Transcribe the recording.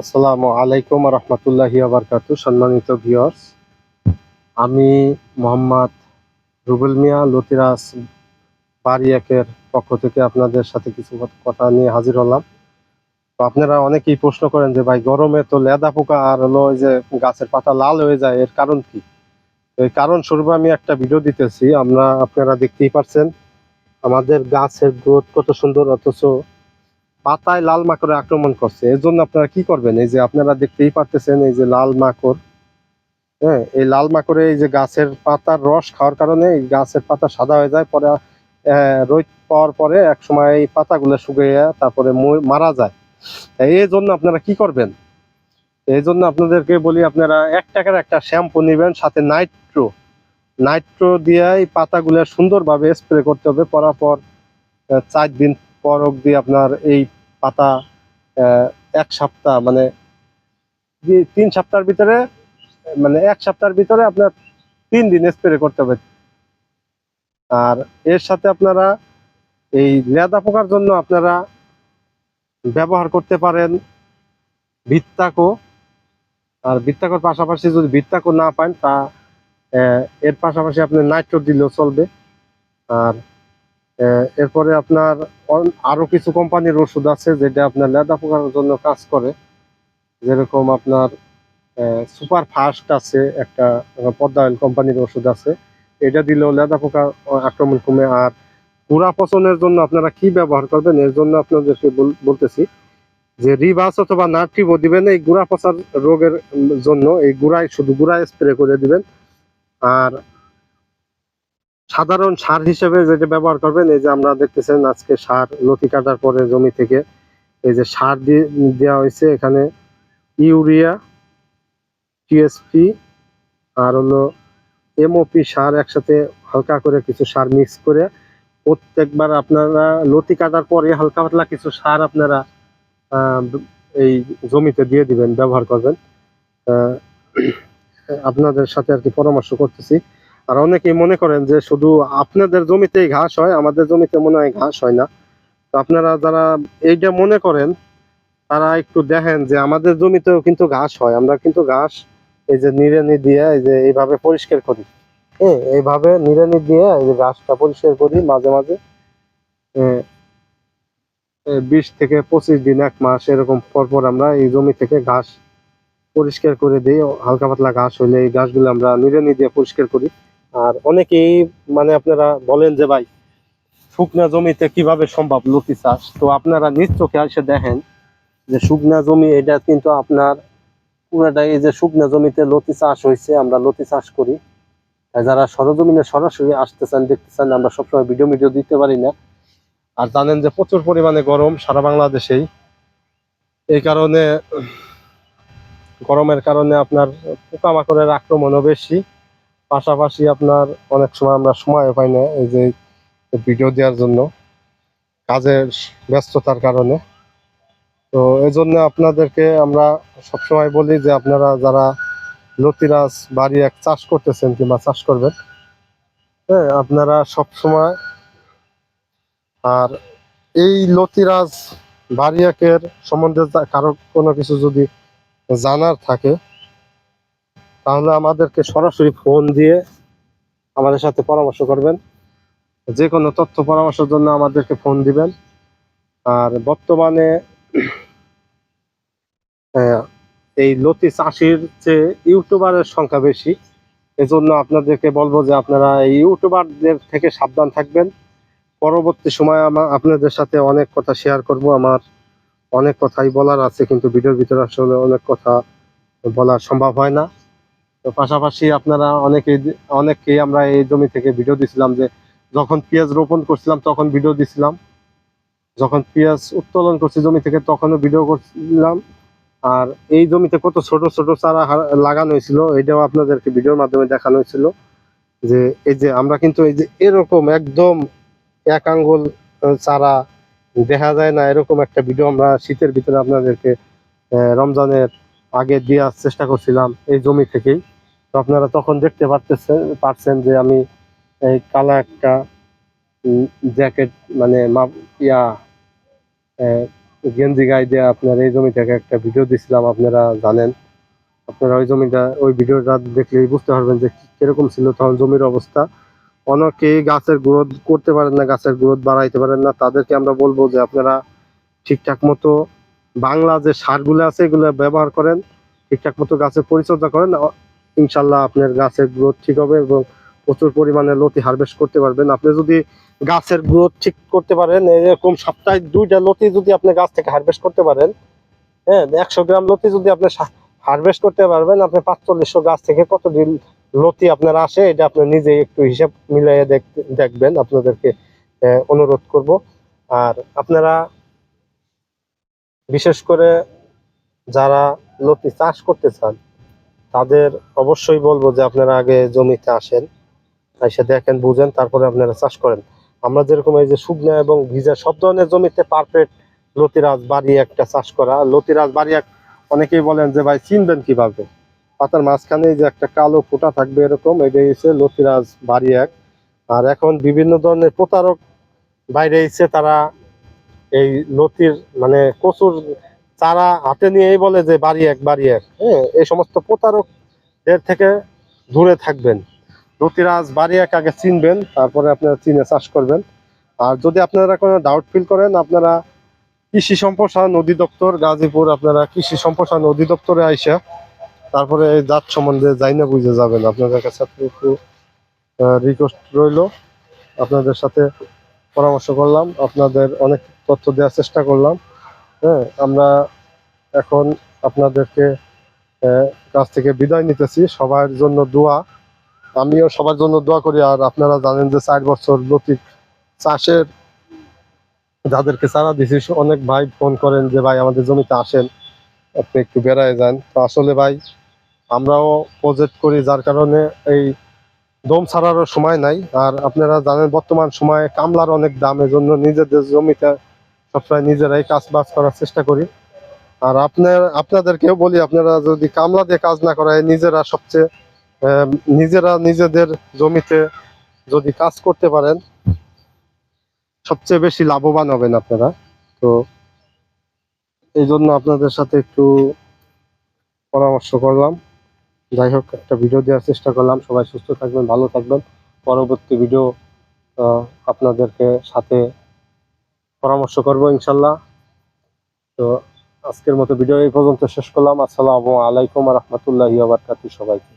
আসসালামু আলাইকুম রহমতুল্লাহি আবরকাত সম্মানিত ভিউয়ার্স। আমি মোহাম্মদ রুবেল মিয়া লতিরাস বাড়ি পক্ষ থেকে আপনাদের সাথে কিছু কথা নিয়ে হাজির হলাম। তো আপনারা অনেকেই প্রশ্ন করেন যে, ভাই, গরমে তো লেদা পোকা আর হলো ওই যে গাছের পাতা লাল হয়ে যায়, এর কারণ কি? এই কারণ স্বরূপ আমি একটা ভিডিও দিতেছি, আমরা আপনারা দেখতেই পাচ্ছেন আমাদের গাছের গ্রোথ কত সুন্দর, অথচ পাতায় লাল মাকড়ে আক্রমণ করছে। এর জন্য আপনারা কি করবেন? এই যে আপনারা দেখতেই পারতেছেন, এই যে লাল মাকড়। হ্যাঁ এই লাল মাকড়ে এই যে গাছের পাতার রস খাওয়ার কারণে এই গাছের পাতা সাদা হয়ে যায়, পরে রোদ পাওয়ার পরে এক সময় এই পাতাগুলো শুকিয়ে তারপরে মারা যায়। এই জন্য আপনারা কি করবেন? এই জন্য আপনাদেরকে বলি, আপনারা এক টাকার একটা শ্যাম্পু নেবেন, সাথে নাইট্রো। নাইট্রো দিয়ে এই পাতাগুলো সুন্দরভাবে স্প্রে করতে হবে করার পর চার দিন পর অবধি আপনার এই পাতা এক সপ্তাহ মানে তিন সপ্তাহের ভিতরে মানে এক সপ্তাহের ভিতরে আপনার তিন দিন স্প্রে করতে হবে। আর এর সাথে আপনারা এই লেদা পোকার জন্য আপনারা ব্যবহার করতে পারেন ভিত্তাকো। আর ভিত্তাকোর পাশাপাশি যদি ভিত্তাকো না পান, তা এর পাশাপাশি আপনি নাইট্রো দিলেও চলবে। আর এরপরে আপনার আরও কিছু কোম্পানির ওষুধ আছে যেটা আপনার লেদা পোকার জন্য কাজ করে। যেরকম আপনার সুপার ফাস্ট আছে, একটা পদ্মা অয়েল কোম্পানির ওষুধ আছে। এটা দিলেও লেদা পোকা আক্রমণ কমে। আর গুড়া পচনের জন্য আপনারা কি ব্যবহার করবেন, এর জন্য আপনাদেরকে বল- বলতেছি যে রিভাস অথবা নাট্রিবো দিবেন এই গুড়া পচার রোগের জন্য। এই গুড়ায় শুধু গুড়ায় স্প্রে করে দিবেন। আর সাধারণ সার হিসেবে যেটা ব্যবহার করবেন, এই যে আমরা দেখতেছেন আজকে সার লতি কাটার পরে জমি থেকে, এই যে সার দিয়ে দেওয়া হয়েছে এখানে ইউরিয়া টিএসপি আর হলো এমওপি সার একসাথে হালকা করে কিছু সার মিক্স করে প্রত্যেকবার আপনারা লতি কাটার পরে হালকা পাতলা কিছু সার আপনারা এই জমিতে দিয়ে দিবেন, ব্যবহার করবেন। আপনাদের সাথে আর কি পরামর্শ করতেছি। আর অনেকেই মনে করেন যে শুধু আপনাদের জমিতেই ঘাস হয় আমাদের জমিতে মনে হয় ঘাস হয় না। তো আপনারা যারা এইটা মনে করেন তারা একটু দেখেন যে আমাদের জমিতেও কিন্তু ঘাস হয়। আমরা কিন্তু ঘাস এই যে নিড়ানি দিয়ে এই যে এইভাবে পরিষ্কার করি। হ্যাঁ এইভাবে নিড়ানি দিয়ে এই যে ঘাসটা পরিষ্কার করি মাঝে মাঝে। আহ, বিশ থেকে পঁচিশ দিন এক মাস এরকম পর পর আমরা এই জমি থেকে ঘাস পরিষ্কার করে দিই। হালকা পাতলা ঘাস হইলে এই ঘাসগুলো আমরা নিড়ানি দিয়ে পরিষ্কার করি। আর অনেকেই মানে আপনারা বলেন যে, ভাই, শুকনা জমিতে কীভাবে সম্ভব লতি চাষ? তো আপনারা নিজ চোখে এসে দেখেন যে, শুকনা জমি, এটা কিন্তু আপনার পুরাটা এই যে শুকনা জমিতে লতি চাষ হয়েছে, আমরা লতি চাষ করি। যারা সরজমিনে সরাসরি আসতেছেন, দেখতেছেন, আমরা সবসময় ভিডিও ভিডিও দিতে পারি না। আর জানেন যে, প্রচুর পরিমাণে গরম সারা বাংলাদেশেই। এই কারণে, গরমের কারণে আপনার পোকামাকড়ের আক্রমণও বেশি। পাশাপাশি আপনার অনেক সময় আমরা সময়ও পাই না এই যে ভিডিও দেওয়ার জন্য, কাজের ব্যস্ততার কারণে। তো এই জন্য আপনাদেরকে আমরা সবসময় বলি যে আপনারা যারা লতিরাজ বাড়ি এক চাষ করতেছেন কিংবা চাষ করবেন হ্যাঁ আপনারা সবসময় আর এই লতিরাজ বাড়ি একের সম্বন্ধে কারও কোনো কিছু যদি জানার থাকে তাহলে আমাদেরকে সরাসরি ফোন দিয়ে আমাদের সাথে পরামর্শ করবেন। যে কোনো তথ্য পরামর্শের জন্য আমাদেরকে ফোন দিবেন। আর বর্তমানে এই লতি চাষির চেয়ে ইউটিউবারের সংখ্যা বেশি, এজন্য আপনাদেরকে বলব যে আপনারা এই ইউটিউবারদের থেকে সাবধান থাকবেন। পরবর্তী সময় আমার আপনাদের সাথে অনেক কথা শেয়ার করব। আমার অনেক কথাই বলার আছে, কিন্তু ভিডিওর ভিতরে আসলে অনেক কথা বলা সম্ভব হয় না। তো পাশাপাশি আপনারা অনেকেই অনেককেই আমরা এই জমি থেকে ভিডিও দিছিলাম যে যখন পেঁয়াজ রোপণ করছিলাম তখন ভিডিও দিছিলাম। যখন পেঁয়াজ উত্তোলন করছি জমি থেকে তখনও ভিডিও করছিলাম। আর এই জমিতে কত ছোট ছোট চারা লাগানো হয়েছিল, এটাও আপনাদেরকে ভিডিওর মাধ্যমে দেখানো হয়েছিল যে এই যে আমরা কিন্তু এই যে এরকম একদম এক আঙ্গুল চারা দেখা যায় না, এরকম একটা ভিডিও আমরা শীতের ভিতরে আপনাদেরকে রমজানের আগে দেওয়ার চেষ্টা করছিলাম এই জমি থেকেই। তো আপনারা তখন দেখতে পারতেছেন পারছেন যে আমি এই কালা একটা জ্যাকেট মানে ইয়া গেঞ্জি গায়ে দিয়ে আপনার এই জমি থেকে একটা ভিডিও দিছিলাম, আপনারা জানেন। আপনারা ওই জমিটা ওই ভিডিওটা দেখলেই বুঝতে পারবেন যে কীরকম ছিল তখন জমির অবস্থা। অনেকেই গাছের গ্রোথ করতে পারেন না, গাছের গ্রোথ বাড়াইতে পারেন না। তাদেরকে আমরা বলব যে আপনারা ঠিকঠাক মতো বাংলা যে সারগুলো আছে, এগুলো ব্যবহার করেন, ঠিকঠাক মতো গাছের পরিচর্যা করেন। ইনশাল্লাহ আপনার গাছের গ্রোথ ঠিক হবে এবং প্রচুর পরিমাণে লতি হারভেস্ট করতে পারবেন। আপনি যদি গাছের গ্রোথ ঠিক করতে পারেন, এরকম সপ্তাহে দুইটা লতি যদি আপনি গাছ থেকে হারভেস্ট করতে পারেন হ্যাঁ একশো গ্রাম লতি যদি আপনি হারভেস্ট করতে পারবেন, আপনি পাঁচচল্লিশশো গাছ থেকে কতদিন লতি আপনার আসে, এটা আপনি নিজে একটু হিসাব মিলাইয়ে দেখ- দেখবেন, আপনাদেরকে অনুরোধ করব। আর আপনারা বিশেষ করে যারা লতি চাষ করতে চান তাদের অবশ্যই বলব যে আপনারা আগে জমিতে আসেন, এসে দেখেন, বুঝেন, তারপরে আপনারা চাষ করেন। আমরা যেরকম এই যে শুকনা এবং ভিজা সব ধরনের জমিতে পারফেক্ট লতিরাজ বাড়ি একটা চাষ করা। লতিরাজ বাড়ি এক অনেকেই বলেন যে, ভাই, চিনবেন কীভাবে? পাতার মাঝখানে যে একটা কালো ফোঁটা থাকবে এরকম, এটাই হচ্ছে লতিরাজ বাড়ি এক। আর এখন বিভিন্ন ধরনের প্রতারক বাইরে এসে তারা এই লতির মানে কচুর চারা হাতে নিয়েই বলে যে বাড়ি এক বাড়ি এক। হ্যাঁ এই সমস্ত প্রতারকদের থেকে দূরে থাকবেন। লতিরাজ বাড়ি এক আগে চিনবেন, তারপরে আপনারা চিনে চাষ করবেন। আর যদি আপনারা কোনো ডাউট ফিল করেন, আপনারা কৃষি সম্প্রসারণ অধিদপ্তর, গাজীপুর, আপনারা কৃষি সম্প্রসারণ অধিদপ্তরে আইসা তারপরে এই জাত সম্বন্ধে যাই না বুঝে যাবেন। আপনাদের কাছে একটু রিকোয়েস্ট রইল। আপনাদের সাথে পরামর্শ করলাম। আপনাদের অনেক তথ্য দেওয়ার চেষ্টা করলাম। হ্যাঁ আমরা এখন আপনাদেরকে কাছ থেকে বিদায় নিতেছি। সবার জন্য দোয়া। আমিও সবার জন্য দোয়া করি। আর আপনারা জানেন যে চার বছর লতি চাষের যাদেরকে চারা দিছি অনেক ভাই ফোন করেন যে, ভাই, আমাদের জমিতে আসেন, আপনি একটু বেড়ায় যান। তো আসলে ভাই, আমরাও প্রজেক্ট করি যার কারণে এই দম ছাড়ারও সময় নাই। আর আপনারা জানেন, বর্তমান সময়ে কামলার অনেক দাম, এজন্য নিজেদের জমিতে সবসময় নিজেরাই কাজ বাজ করার চেষ্টা করি। আর আপনার, আপনাদেরকেও বলি, আপনারা যদি কামলা দিয়ে কাজ না করায় নিজেরা সবচেয়ে নিজেরা নিজেদের জমিতে যদি কাজ করতে পারেন, সবচেয়ে বেশি লাভবান হবেন আপনারা। তো এই জন্য আপনাদের সাথে একটু পরামর্শ করলাম। যাই হোক, একটা ভিডিও দেওয়ার চেষ্টা করলাম। সবাই সুস্থ থাকবেন, ভালো থাকবেন। পরবর্তী ভিডিও আপনাদেরকে সাথে পরামর্শ করব ইনশাল্লাহ। তো আজকের মতো ভিডিও এই পর্যন্ত শেষ করলাম। আসসালামু আলাইকুম রহমতুল্লাহ আবরকাতি সবাইকে।